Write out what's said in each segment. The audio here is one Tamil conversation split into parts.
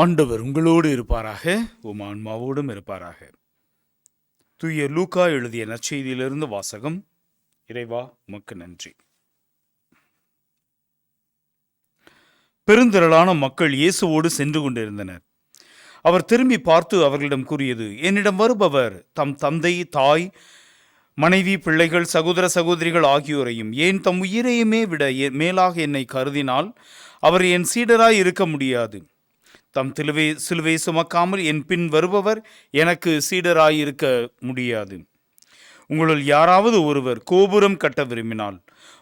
ஆண்டவர் உங்களோடு இருப்பாராக உம் ஆன்மாவோடும் இருப்பாராக. தூய லூக்கா எழுதிய நற்செய்தியிலிருந்து வாசகம் இறைவா உமக்கு நன்றி. பெருந்திரளான மக்கள் இயேசுவோடு சென்று கொண்டிருந்தனர். அவர் திரும்பி பார்த்து அவர்களிடம் கூறியது என்னிடம் வருபவர் தம் தந்தை தாய் மனைவி பிள்ளைகள் சகோதர சகோதரிகள் ஆகியோரையும் ஏன் தம் உயிரையுமே விட மேலாக என்னை கருதினால் அவர் என் சீடராய் இருக்க முடியாது. தம் திலுவை சிலுவை சுமக்காமல் என் பின் வருபவர் எனக்கு சீடராயிருக்க முடியாது. உங்களுள் யாராவது ஒருவர் கோபுரம் கட்ட விரும்பினால்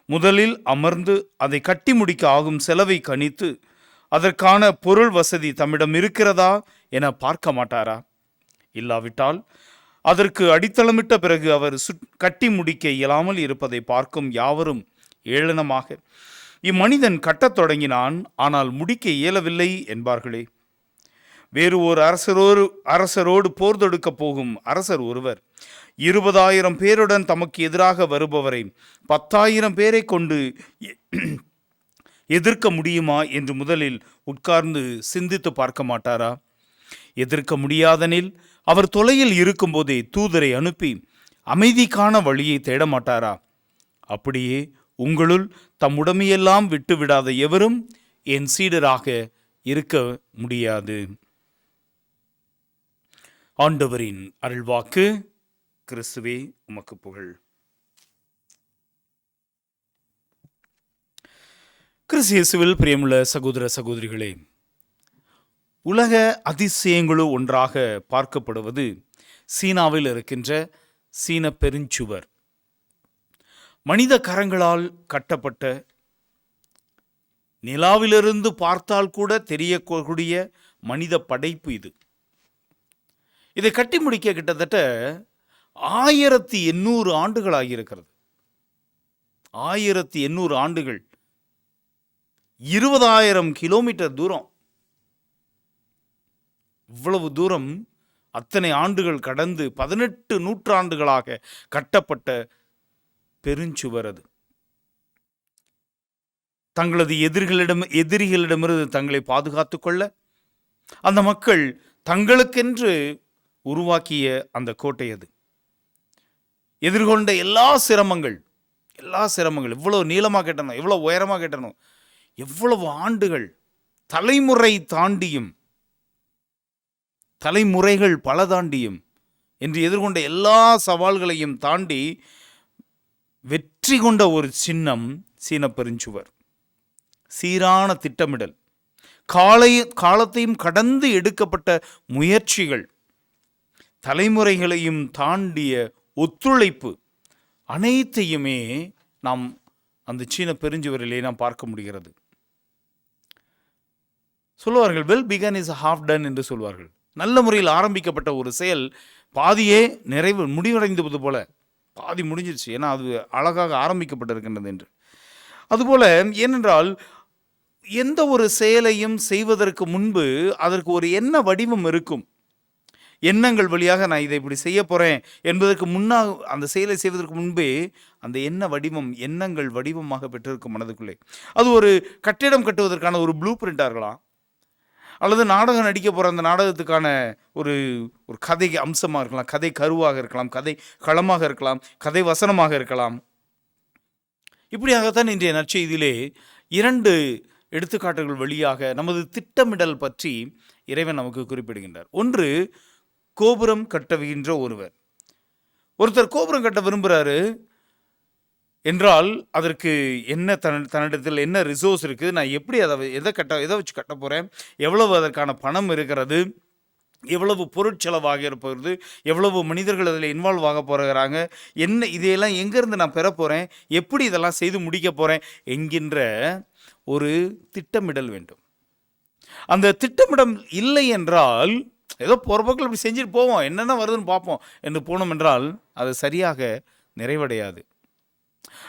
முதலில் அமர்ந்து அதை கட்டி முடிக்க ஆகும் செலவை கணித்து அதற்கான பொருள் வசதி தம்மிடம் இருக்கிறதா என பார்க்க மாட்டாரா? இல்லாவிட்டால் அதற்கு அடித்தளமிட்ட பிறகு அவர் சுட் கட்டி முடிக்க இயலாமல் இருப்பதை பார்க்கும் யாவரும் ஏளனமாக இம்மனிதன் கட்டத் தொடங்கினான் ஆனால் முடிக்க இயலவில்லை என்பார்களே. வேறு ஒரு அரசரோடு அரசரோடு போர் தொடுக்க போகும் அரசர் ஒருவர். இருபதாயிரம் பேருடன் தமக்கு எதிராக வருபவரை பத்தாயிரம் பேரை கொண்டு எதிர்க்க முடியுமா என்று முதலில் உட்கார்ந்து சிந்தித்து பார்க்க மாட்டாரா? எதிர்க்க முடியாதனில் அவர் தொலையில் இருக்கும்போதே தூதரை அனுப்பி அமைதிக்கான வழியை தேட மாட்டாரா? அப்படியே உங்களுள் தம் உடமையெல்லாம் விட்டுவிடாத எவரும் என் சீடராக இருக்க முடியாது. ஆண்டவரின் அருள்வாக்கு கிறிஸ்துவே உமக்கு புகழ். கிறிஸ்து இயேசுவில் பிரியமுள்ள சகோதர சகோதரிகளே உலக அதிசயங்களுள் ஒன்றாக பார்க்கப்படுவது சீனாவில் இருக்கின்ற சீன பெருஞ்சுவர். மனித கரங்களால் கட்டப்பட்ட நிலாவிலிருந்து பார்த்தால் கூட தெரியக்கூடிய மனித படைப்பு இது. இதை கட்டி முடிக்க கிட்டத்தட்ட ஆயிரத்தி எண்ணூறு ஆண்டுகள் ஆகியிருக்கிறது. ஆயிரத்தி எண்ணூறு ஆண்டுகள். இருபதாயிரம் கிலோமீட்டர் தூரம். இவ்வளவு தூரம் அத்தனை ஆண்டுகள் கடந்து பதினெட்டு நூற்றாண்டுகளாக கட்டப்பட்ட பெருஞ்சுவர் அது. தங்களது எதிரிகளிடம் எதிரிகளிடமிருந்து தங்களை பாதுகாத்துக் கொள்ள அந்த மக்கள் தங்களுக்கென்று உருவாக்கிய அந்த கோட்டை அது. எதிர்கொண்ட எல்லா சிரமங்கள் எல்லா சிரமங்கள் எவ்வளோ நீளமாக கட்டணும் எவ்வளோ உயரமாக கட்டணும் எவ்வளவு ஆண்டுகள் தலைமுறை தாண்டியும் தலைமுறைகள் பல தாண்டியும் என்று எதிர்கொண்ட எல்லா சவால்களையும் தாண்டி வெற்றி கொண்ட ஒரு சின்னம் சீன பெருஞ்சுவர் சீரான திட்டமிடல் காலை காலத்தையும் கடந்து எடுக்கப்பட்ட முயற்சிகள் தலைமுறைகளையும் தாண்டிய ஒத்துழைப்பு அனைத்தையுமே நாம் அந்த சீன பெருஞ்சுவரிலே நாம் பார்க்க முடிகிறது. சொல்லுவார்கள் well begun is half done என்று சொல்வார்கள். நல்ல முறையில் ஆரம்பிக்கப்பட்ட ஒரு செயல் பாதியே நிறைவு முடிவடைந்தது போல. பாதி முடிஞ்சிருச்சு. ஏன்னா அது அழகாக ஆரம்பிக்கப்பட்டிருக்கின்றது என்று. அதுபோல் ஏனென்றால் எந்த ஒரு செயலையும் செய்வதற்கு முன்பு அதற்கு ஒரு என்ன வடிவம் இருக்கும். எண்ணங்கள் வழியாக நான் இதை இப்படி செய்ய போகிறேன் என்பதற்கு முன்னாக அந்த செயலை செய்வதற்கு முன்பே அந்த எண்ண வடிவம் எண்ணங்கள் வடிவமாக பெற்றிருக்கும் மனதுக்குள்ளே. அது ஒரு கட்டிடம் கட்டுவதற்கான ஒரு ப்ளூ பிரிண்டாக இருக்கலாம். அல்லது நாடகம் நடிக்க போகிற அந்த நாடகத்துக்கான ஒரு ஒரு கதை அம்சமாக இருக்கலாம். கதை கருவாக இருக்கலாம். கதை களமாக இருக்கலாம். கதை வசனமாக இருக்கலாம். இப்படியாகத்தான் இன்றைய நற்செய்தியிலே இரண்டு எடுத்துக்காட்டுகள் வழியாக நமது திட்டமிடல் பற்றி இறைவன் நமக்கு குறிப்பிடுகின்றார். ஒன்று கோபுரம் கட்டுகின்ற ஒருவர். ஒருத்தர் கோபுரம் கட்ட விரும்புகிறாரு என்றால் அதற்கு என்ன தன் தன்னிடத்தில் என்ன ரிசோர்ஸ் இருக்குது நான் எப்படி அதை எதை கட்ட எதை வச்சு கட்ட போகிறேன் எவ்வளவு அதற்கான பணம் இருக்கிறது எவ்வளவு பொருட்செலவாக இருப்பது எவ்வளவு மனிதர்கள் அதில் இன்வால்வ் ஆக போகிறாங்க என்ன இதையெல்லாம் எங்கேருந்து நான் பெற போகிறேன் எப்படி இதெல்லாம் செய்து முடிக்க போகிறேன் என்கின்ற ஒரு திட்டமிடல் வேண்டும். அந்த திட்டமிடம் இல்லை என்றால் ஏதோ போகிற போக்கில் இப்படி செஞ்சுட்டு போவோம். என்னென்ன வருதுன்னு பார்ப்போம். என்று போனோம் என்றால் அது சரியாக நிறைவடையாது.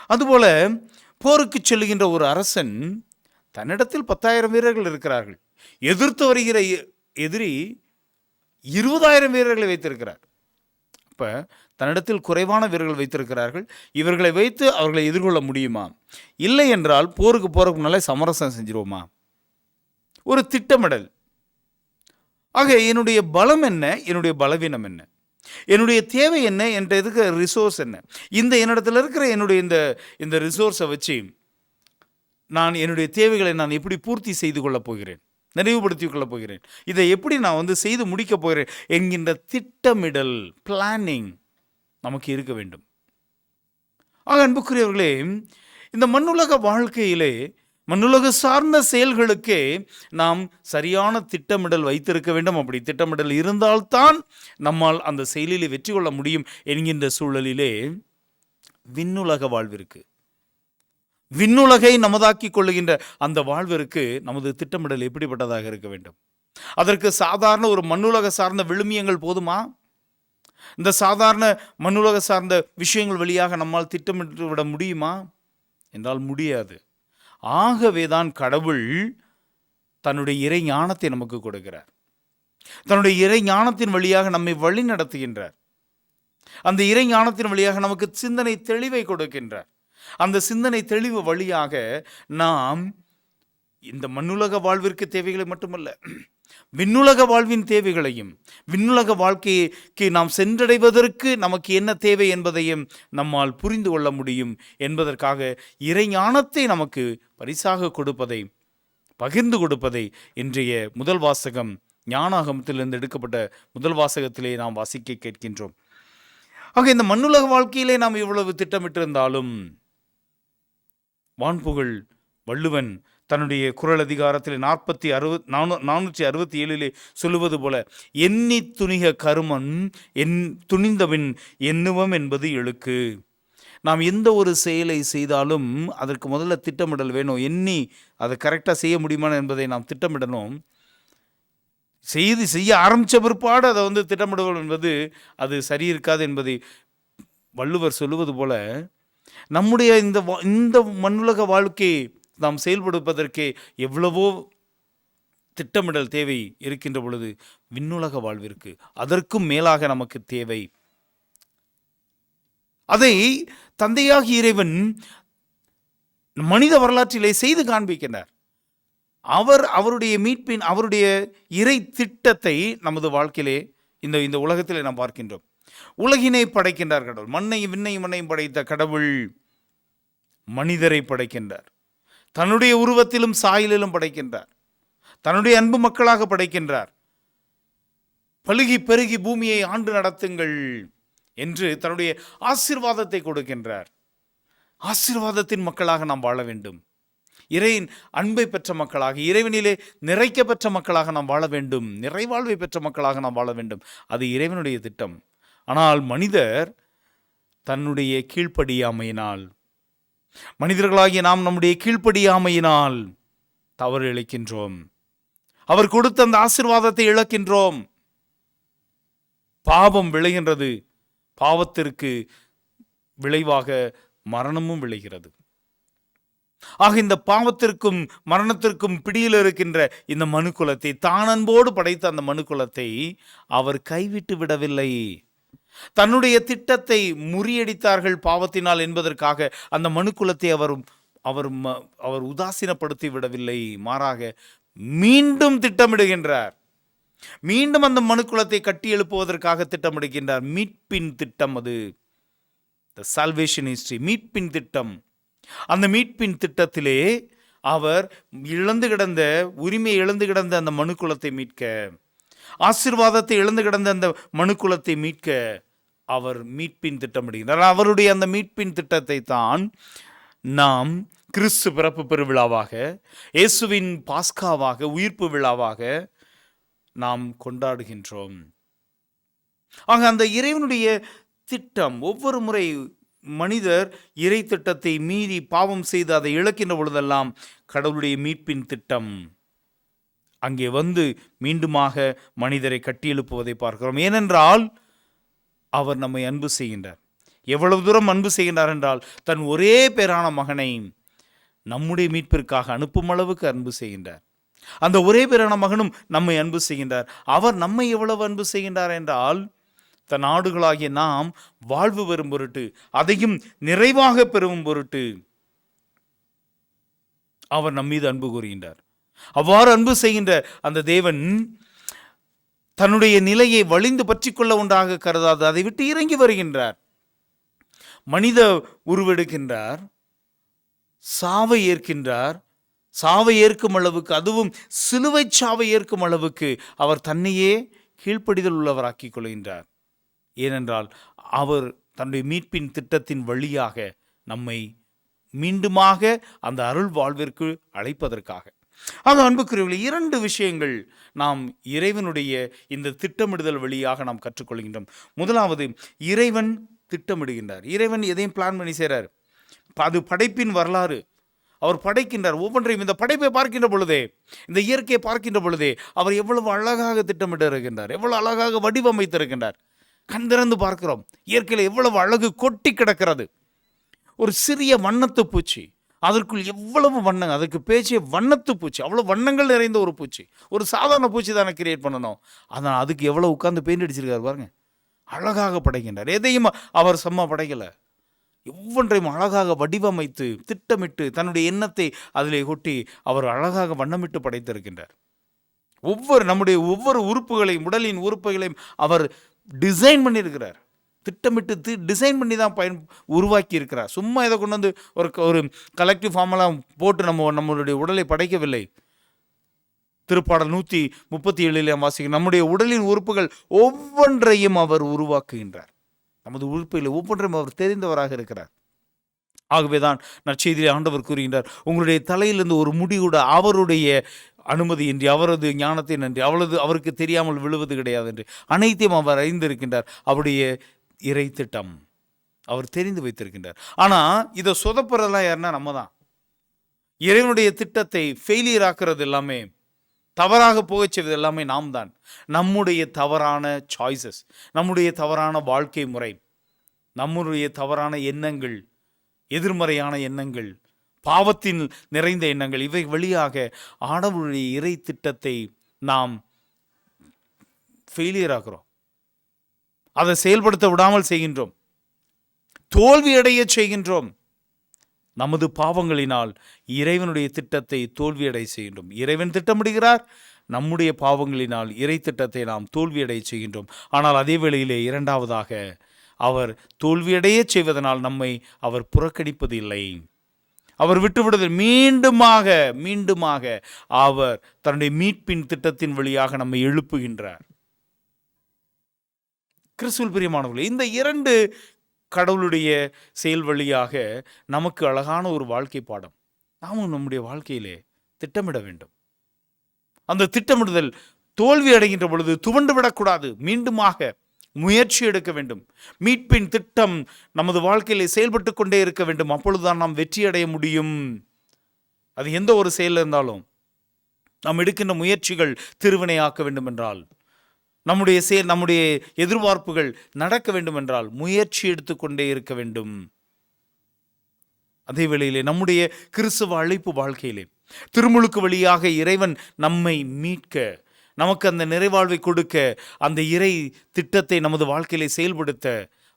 அதுபோல் போருக்கு செல்லுகின்ற ஒரு அரசன் தன்னிடத்தில் பத்தாயிரம் வீரர்கள் இருக்கிறார்கள். எதிர்த்து வருகிற எ- எதிரி இருபதாயிரம் வீரர்களை வைத்திருக்கிறார். அப்போ தன்னிடத்தில் குறைவான வீரர்கள் வைத்திருக்கிறார்கள். இவர்களை வைத்து அவர்களை எதிர்கொள்ள முடியுமா? இல்லை என்றால் போருக்கு போகிறதுக்கு முன்னாலே சமரசம் செஞ்சிருவோமா? ஒரு திட்டமிடல். ஆக என்னுடைய பலம் என்ன? என்னுடைய பலவீனம் என்ன? என்னுடைய தேவை என்ன? என்ற இதுக்கு ரிசோர்ஸ் என்ன? இந்த என்னிடத்துல இருக்கிற என்னுடைய இந்த இந்த ரிசோர்ஸை வச்சு நான் என்னுடைய தேவைகளை நான் எப்படி பூர்த்தி செய்து கொள்ளப் போகிறேன்? நினைவுபடுத்திக் கொள்ளப் போகிறேன். இதை எப்படி நான் வந்து செய்து முடிக்கப் போகிறேன்? என்கின்ற திட்டமிடல் பிளானிங் நமக்கு இருக்க வேண்டும். ஆக அன்புக்குரியவர்களே இந்த மண்ணுலக வாழ்க்கையிலே மண்ணுலக சார்ந்த செயல்களுக்கே நாம் சரியான திட்டமிடல் வைத்திருக்க வேண்டும். அப்படி திட்டமிடல் இருந்தால்தான் நம்மால் அந்த செயலிலே வெற்றி கொள்ள முடியும் என்கின்ற சூழலிலே விண்ணுலக வாழ்விற்கு விண்ணுலகை நமதாக்கிக் கொள்ளுகின்ற அந்த வாழ்விற்கு நமது திட்டமிடல் எப்படிப்பட்டதாக இருக்க வேண்டும்? அதற்கு சாதாரண ஒரு மண்ணுலக சார்ந்த விழுமியங்கள் போதுமா? இந்த சாதாரண மண்ணுலக சார்ந்த விஷயங்கள் வழியாக நம்மால் திட்டமிட்டு விட முடியுமா? என்றால் முடியாது. ஆகவே தான் கடவுள் தன்னுடைய இறை ஞானத்தை நமக்கு கொடுக்கிறார். தன்னுடைய இறை ஞானத்தின் வழியாக நம்மை வழி நடத்துகின்றார். அந்த இறை ஞானத்தின் வழியாக நமக்கு சிந்தனை தெளிவை கொடுக்கின்றார். அந்த சிந்தனை தெளிவு வழியாக நாம் இந்த மண்ணுலக வாழ்விற்கு தேவைகளை மட்டுமல்ல விண்ணுலக வாழ்வின் தேவைகளையும் விண்ணுலக வாழ்க்கைக்கு நாம் சென்றடைவதற்கு நமக்கு என்ன தேவை என்பதையும் நம்மால் புரிந்து கொள்ள முடியும் என்பதற்காக இறைஞானத்தை நமக்கு பரிசாக கொடுப்பதை பகிர்ந்து கொடுப்பதை இன்றைய முதல் வாசகம் ஞானாகமத்திலிருந்து எடுக்கப்பட்ட முதல் வாசகத்திலே நாம் வாசிக்க கேட்கின்றோம். ஆக இந்த மண்ணுலக வாழ்க்கையிலே நாம் இவ்வளவு திட்டமிட்டிருந்தாலும் வான்புகழ் வள்ளுவன் தன்னுடைய குரல் அதிகாரத்தில் நாற்பத்தி அறுபத் நானூ நானூற்றி அறுபத்தி ஏழிலே சொல்லுவது போல எண்ணி துணிக கருமன் என் துணிந்தவின் எண்ணுவம் என்பது எழுக்கு. நாம் எந்த ஒரு செயலை செய்தாலும் அதற்கு முதல்ல திட்டமிடல் வேணும். எண்ணி அதை கரெக்டாக செய்ய முடியுமா என்பதை நாம் திட்டமிடணும். செய்து செய்ய ஆரம்பித்த பிற்பாடு அதை வந்து திட்டமிடுவோம் என்பது அது சரி இருக்காது என்பதை வள்ளுவர் சொல்லுவது போல நம்முடைய இந்த இந்த மண்ணுலக வாழ்க்கையை நாம் செயல்படுவதற்கே எவ்வளவோ திட்டமிடல் தேவை இருக்கின்ற பொழுது விண்ணுலக வாழ்விற்கு அதற்கும் மேலாக நமக்கு தேவை. அதை தந்தையாகி இறைவன் மனித வரலாற்றிலே செய்து காண்பிக்கின்றார். அவர் அவருடைய மீட்பின் அவருடைய இறை திட்டத்தை நமது வாழ்க்கையிலே இந்த இந்த உலகத்திலே நாம் பார்க்கின்றோம். உலகினை படைக்கின்றார் கடவுள் மண்ணையும் விண்ணையும் மண்ணையும் படைத்த கடவுள் மனிதரை படைக்கின்றார். தன்னுடைய உருவத்திலும் சாயலிலும் படைக்கின்றார். தன்னுடைய அன்பு மக்களாக படைக்கின்றார். பழுகி பெருகி பூமியை ஆண்டு நடத்துங்கள் என்று தன்னுடைய ஆசிர்வாதத்தை கொடுக்கின்றார். ஆசிர்வாதத்தின் மக்களாக நாம் வாழ வேண்டும். இறையின் அன்பை பெற்ற மக்களாக இறைவனிலே நிறைக்க பெற்ற மக்களாக நாம் வாழ வேண்டும். நிறைவாழ்வை பெற்ற மக்களாக நாம் வாழ வேண்டும். அது இறைவனுடைய திட்டம். ஆனால் மனிதர் தன்னுடைய கீழ்ப்படியாமையினால் மனிதர்களாகிய நாம் நம்முடைய கீழ்ப்படியாமையினால் தவறு இழைக்கின்றோம். அவர் கொடுத்த அந்த ஆசீர்வாதத்தை இழக்கின்றோம். பாவம் விளைகின்றது. பாவத்திற்கு விளைவாக மரணமும் விளைகிறது. ஆக இந்த பாவத்திற்கும் மரணத்திற்கும் பிடியில் இருக்கின்ற இந்த மனுக்குலத்தை தானன்போடு படைத்த அந்த மனுக்குலத்தை அவர் கைவிட்டு விடவில்லை. தன்னுடைய திட்டத்தை முறியடித்தார்கள் பாவத்தினால் என்பதற்காக அந்த மனுக்குலத்தை அவர் அவர் ம- அவர் உதாசீனப்படுத்தி விடவில்லை. மாறாக மீண்டும் திட்டமிடுகின்றார். மீண்டும் அந்த மனுக்குலத்தை கட்டி எழுப்புவதற்காக திட்டமிடுகின்றார். மீட்பின் திட்டம் அது. த சால்வேஷன் ஹிஸ்ட்ரி மீட்பின் திட்டம். அந்த மீட்பின் திட்டத்திலே அவர் இழந்து கிடந்த உரிமையை இழந்து கிடந்த அந்த மனுக்குலத்தை மீட்க ஆசீர்வாதத்தை இழந்து கிடந்த அந்த மனுக்குலத்தை மீட்க அவர் மீட்பின் திட்டமிடுகிறார் அவருடைய அந்த மீட்பின் திட்டத்தை தான் நாம் கிறிஸ்து பிறப்பு பெருவிழாவாக இயேசுவின் பாஸ்காவாக உயிர்ப்பு விழாவாக நாம் கொண்டாடுகின்றோம். ஆக அந்த இறைவனுடைய திட்டம் ஒவ்வொரு முறை மனிதர் இறை திட்டத்தை மீறி பாவம் செய்து அதை இழக்கின்ற பொழுதெல்லாம் கடவுளுடைய மீட்பின் திட்டம். அங்கே வந்து மீண்டுமாக மனிதரை கட்டியெழுப்புவதை பார்க்கிறோம். ஏனென்றால் அவர் நம்மை அன்பு செய்கின்றார். எவ்வளவு தூரம் அன்பு செய்கின்றார் என்றால் தன் ஒரே பேரான மகனை நம்முடைய மீட்பிற்காக அனுப்பும் அளவுக்கு அன்பு செய்கின்றார். அந்த ஒரே பேரான மகனும் நம்மை அன்பு செய்கின்றார். அவர் நம்மை எவ்வளவு அன்பு செய்கின்றார் என்றால் தன் நாடுகளாகிய நாம் வாழ்வு பெறும் பொருட்டு அதையும் நிறைவாக பெறும் பொருட்டு அவர் நம்மீது அன்பு கூறுகின்றார். அவ்வாறு அன்பு செய்கின்ற அந்த தேவன் தன்னுடைய நிலையை வலிந்து பற்றிக்கொள்ள ஒன்றாக கருதாது அதை விட்டு இறங்கி வருகின்றார். மனித உருவெடுக்கின்றார். சாவை ஏற்கின்றார். சாவை ஏற்கும் அளவுக்கு அதுவும் சிலுவை சாவை ஏற்கும் அளவுக்கு அவர் தன்னையே கீழ்ப்படிதல் உள்ளவராக்கிக் கொள்கின்றார். ஏனென்றால் அவர் தன்னுடைய மீட்பின் திட்டத்தின் வழியாக நம்மை மீண்டுமாக அந்த அருள் வாழ்விற்கு அழைப்பதற்காக. ஆக அன்புக்குரியவர்களே இரண்டு விஷயங்கள் நாம் இறைவனுடைய இந்த திட்டமிடுதல் வழியாக நாம் கற்றுக்கொள்கின்றோம். முதலாவது இறைவன் திட்டமிடுகின்றார். இறைவன் எதையும் பிளான் பண்ணி செய்கிறார் அது படைப்பின் வரலாறு. அவர் படைக்கின்றார். ஒவ்வொன்றையும் இந்த படைப்பை பார்க்கின்ற பொழுதே இந்த இயற்கையை பார்க்கின்ற பொழுதே அவர் எவ்வளவு அழகாக திட்டமிட்டு இருக்கின்றார் எவ்வளவு அழகாக வடிவமைத்திருக்கின்றார். கண் திறந்து பார்க்கிறோம். இயற்கையில் எவ்வளவு அழகு கொட்டி கிடக்கிறது. ஒரு சிறிய வண்ணத்து பூச்சி. அதற்குள் எவ்வளவு வண்ணம் அதுக்கு பேச்சே வண்ணத்து பூச்சி அவ்வளோ வண்ணங்கள் நிறைந்த ஒரு பூச்சி ஒரு சாதாரண பூச்சி தானே கிரியேட் பண்ணணும். அதான் அதுக்கு எவ்வளோ உட்காந்து பெயிண்ட் அடிச்சிருக்காரு பாருங்க. அழகாக படைக்கின்றார். எதையும் அவர் செம்ம படைக்கலை. ஒவ்வொன்றையும் அழகாக வடிவமைத்து திட்டமிட்டு தன்னுடைய எண்ணத்தை அதிலே கொட்டி அவர் அழகாக வண்ணமிட்டு படைத்திருக்கின்றார். ஒவ்வொரு நம்முடைய ஒவ்வொரு உறுப்புகளையும் உடலின் உறுப்புகளையும் அவர் டிசைன் பண்ணியிருக்கிறார். திட்டமிட்டு டிசைன் பண்ணி தான் பயன் உருவாக்கி இருக்கிறார் சும்மா இதை கொண்டு வந்து ஒரு ஒரு கலெக்டிவ் ஃபார்மெல்லாம் போட்டு நம்ம நம்மளுடைய உடலை படைக்கவில்லை. திருப்பாடல் நூற்றி முப்பத்தி ஏழிலே வாசிக்க நம்முடைய உடலின் உறுப்புகள் ஒவ்வொன்றையும் அவர் உருவாக்குகின்றார். நமது உறுப்புகளை ஒவ்வொன்றையும் அவர் தெரிந்தவராக இருக்கிறார். ஆகவே தான் நற்செய்தியில் ஆண்டவர் கூறுகின்றார். உங்களுடைய தலையிலிருந்து ஒரு முடிகூட அவருடைய அவருடைய அனுமதியின்றி அவரது ஞானத்தை நன்றி அவளது அவருக்கு தெரியாமல் விழுவது கிடையாது என்று அனைத்தையும் அவர் அறிந்திருக்கின்றார். அவருடைய இறை திட்டம். அவர் தெரிந்து வைத்திருக்கின்றார். ஆனால் இதை சொதப்புறதெல்லாம் யாருன்னா நம்ம தான் இறைவனுடைய திட்டத்தை ஃபெயிலியர் ஆக்குறது எல்லாமே தவறாக போகச் செய்வது எல்லாமே நாம் தான் நம்முடைய தவறான சாய்ஸஸ் நம்முடைய தவறான வாழ்க்கை முறை நம்முடைய தவறான எண்ணங்கள் எதிர்மறையான எண்ணங்கள் பாவத்தின் நிறைந்த எண்ணங்கள் இவை வழியாக ஆடவருடைய இறை திட்டத்தை நாம் ஃபெயிலியர் ஆகிறோம் அதை செயல்படுத்த விடாமல் செய்கின்றோம். தோல்வியடைய செய்கின்றோம். நமது பாவங்களினால் இறைவனுடைய திட்டத்தை தோல்வியடை செய்கின்றோம். இறைவன் திட்டமிடுகிறார் நம்முடைய பாவங்களினால் இறை திட்டத்தை நாம் தோல்வியடைய செய்கின்றோம். ஆனால் அதே வேளையிலே இரண்டாவதாக அவர் தோல்வியடைய செய்வதனால் நம்மை அவர் புறக்கணிப்பது இல்லை அவர் விட்டுவிடுதல். மீண்டுமாக மீண்டுமாக அவர் தன்னுடைய மீட்பின் திட்டத்தின் வழியாக நம்மை எழுப்புகின்றார். கிறிஸ்துவல் பிரியமானவர்களே இந்த இரண்டு கடவுளுடைய செயல் வழியாக நமக்கு அழகான ஒரு வாழ்க்கை பாடம். நாமும் நம்முடைய வாழ்க்கையிலே திட்டமிட வேண்டும். அந்த திட்டமிடுதல் தோல்வி அடைகின்ற பொழுது துவண்டு விடக்கூடாது. மீண்டுமாக முயற்சி எடுக்க வேண்டும். மீட்பின் திட்டம் நமது வாழ்க்கையிலே செயல்பட்டு கொண்டே இருக்க வேண்டும். அப்பொழுதுதான் நாம் வெற்றி அடைய முடியும். அது எந்த ஒரு செயல் இருந்தாலும் நாம் எடுக்கின்ற முயற்சிகள் திருவினையாக்க வேண்டும் என்றால் நம்முடைய செயல் நம்முடைய எதிர்பார்ப்புகள் நடக்க வேண்டும் என்றால் முயற்சி எடுத்துக்கொண்டே இருக்க வேண்டும். அதே வேளையிலே நம்முடைய கிறிஸ்துவ அழைப்பு வாழ்க்கையிலே திருமுழுக்கு வழியாக இறைவன் நம்மை மீட்க நமக்கு அந்த நிறைவாழ்வை கொடுக்க அந்த இறை திட்டத்தை நமது வாழ்க்கையிலே செயல்படுத்த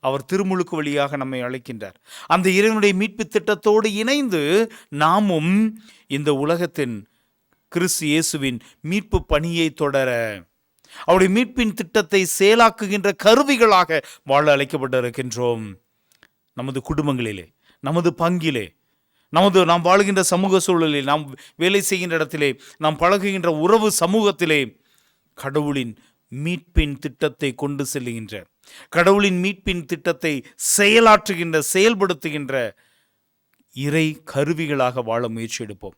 அவர் திருமுழுக்கு வழியாக நம்மை அழைக்கின்றார். அந்த இறைவனுடைய மீட்பு திட்டத்தோடு இணைந்து நாமும் இந்த உலகத்தின் கிறிஸ்து இயேசுவின் மீட்பு பணியை தொடர அவருடைய மீட்பின் திட்டத்தை செயலாக்குகின்ற கருவிகளாக வாழ அழைக்கப்பட்டிருக்கின்றோம். நமது குடும்பங்களிலே நமது பங்கிலே நமது நாம் வாழுகின்ற சமூக சூழலில் நாம் வேலை செய்கின்ற இடத்திலே நாம் பழகுகின்ற உறவு சமூகத்திலே கடவுளின் மீட்பின் திட்டத்தை கொண்டு செல்லுகின்ற கடவுளின் மீட்பின் திட்டத்தை செயலாற்றுகின்ற செயல்படுத்துகின்ற இறை கருவிகளாக வாழ முயற்சி எடுப்போம்.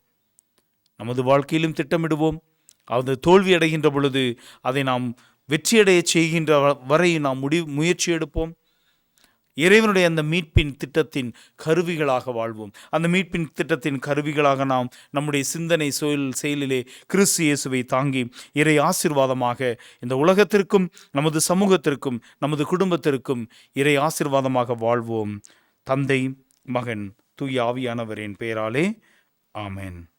நமது வாழ்க்கையிலும் திட்டமிடுவோம். அது தோல்வி அடைகின்ற பொழுது அதை நாம் வெற்றியடைய செய்கின்ற வ- வரை நாம் முடி முயற்சி எடுப்போம். இறைவனுடைய அந்த மீட்பின் திட்டத்தின் கருவிகளாக வாழ்வோம். அந்த மீட்பின் திட்டத்தின் கருவிகளாக நாம் நம்முடைய சிந்தனை செயல் செயலிலே கிறிஸ்து இயேசுவை தாங்கி இறை ஆசிர்வாதமாக இந்த உலகத்திற்கும் நமது சமூகத்திற்கும் நமது குடும்பத்திற்கும் இறை ஆசிர்வாதமாக வாழ்வோம். தந்தை மகன் தூய் ஆவியானவரின் பெயராலே. ஆமேன்.